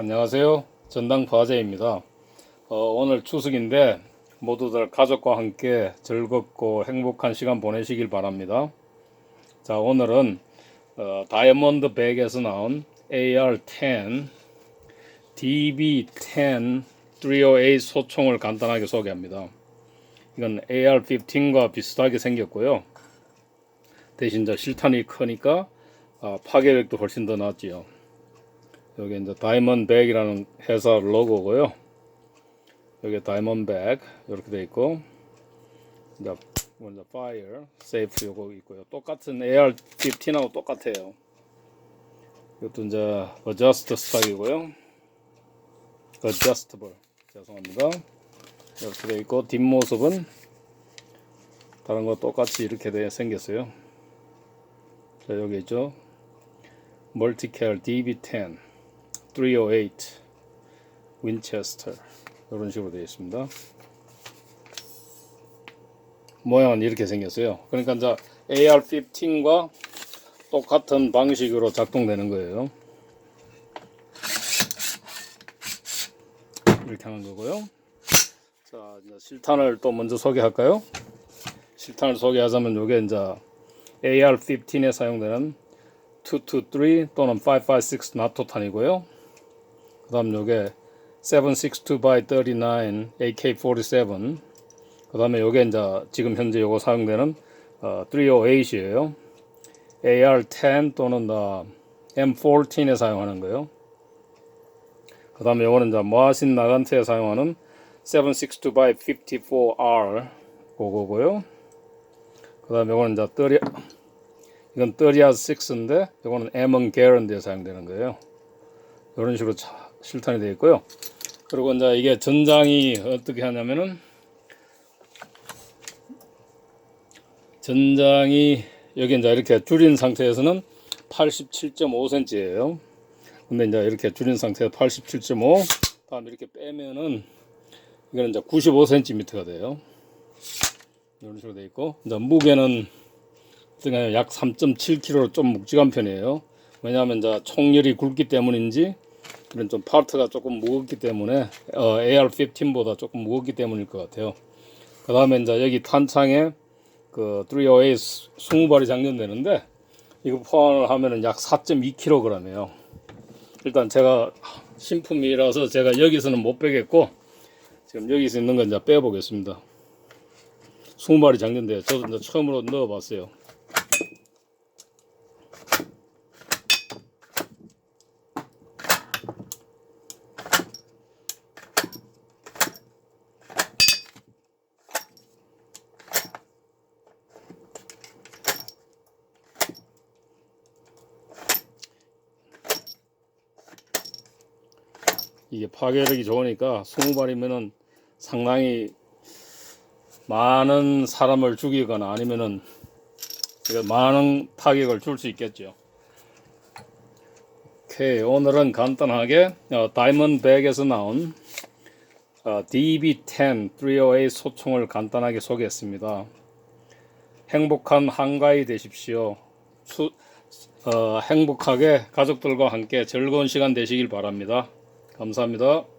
안녕하세요. 전당 화재입니다. 어, 오늘 추석인데 모두들 가족과 함께 즐겁고 행복한 시간 보내시길 바랍니다. 자, 오늘은 어, 다이아몬드 백에서 나온 AR-10 DB-10 308 소총을 간단하게 소개합니다. 이건 AR-15과 비슷하게 생겼고요. 대신 실탄이 크니까 아, 파괴력도 훨씬 더 낮지요. 여기 이제 다이먼백이라는 회사 로고고요. 여기 다이먼백 이렇게 돼 있고 이제 먼저 파이어 세이프 요거 있고요. 똑같은 AR-15하고 똑같아요. 이것도 이제 adjust 스탁이고요. adjustable 죄송합니다. 이렇게 돼 있고 뒷모습은 다른 거 똑같이 이렇게 돼 생겼어요. 자 여기 있죠. 멀티캘 DB10 308 윈체스터 이런 식으로 되어 있습니다. 모양은 이렇게 생겼어요. 그러니까 이제 AR-15과 똑같은 방식으로 작동되는 거예요. 이렇게 하는 거고요. 자, 이제 실탄을 또 먼저 소개할까요? 실탄을 소개하자면 이게 이제 AR-15에 사용되는 223 또는 556 나토탄이고요. 그 다음 요게 762 by 39 AK47 그 다음에 요게 이제 지금 현재 요거 사용되는 어, 308이에요. AR-10 또는 어, M14에 사용하는 거예요. 그 다음에 요거는 이제 모아신 나간트에 사용하는 762 by 54R 그거고요. 그 다음에 요거는 이제 30 이건 30R6인데 이거는 M1 게런드에 사용되는 거예요. 이런 식으로 차- 실탄이 되어 있고요. 그리고 이제 이게 전장이 어떻게 하냐면은 전장이 여기 이제 이렇게 줄인 상태에서는 87.5cm예요. 근데 이제 이렇게 줄인 상태에서 87.5 다음 이렇게 빼면은 이거는 이제 95cm가 돼요. 이런 식으로 되어 있고 이제 무게는 약 3.7kg로 좀 묵직한 편이에요. 왜냐하면 이제 총열이 굵기 때문인지 그런 좀 파트가 조금 무겁기 때문에 어, AR-15보다 조금 무겁기 때문일 것 같아요. 그 다음에 이제 여기 탄창에 그 308 20발이 장전되는데 이거 포함을 하면은 약 4.2kg이에요. 일단 제가 신품이라서 제가 여기서는 못 빼겠고 지금 여기서 있는 건 이제 빼보겠습니다. 20발이 장전돼요. 저도 이제 처음으로 넣어봤어요. 이게 파괴력이 좋으니까 20발이면은 상당히 많은 사람을 죽이거나 아니면은 많은 타격을 줄 수 있겠죠. 오케이 오늘은 간단하게 어, 다이먼백에서 나온 어, DB10 308 소총을 간단하게 소개했습니다. 행복한 한가위 되십시오. 수, 어, 행복하게 가족들과 함께 즐거운 시간 되시길 바랍니다. 감사합니다.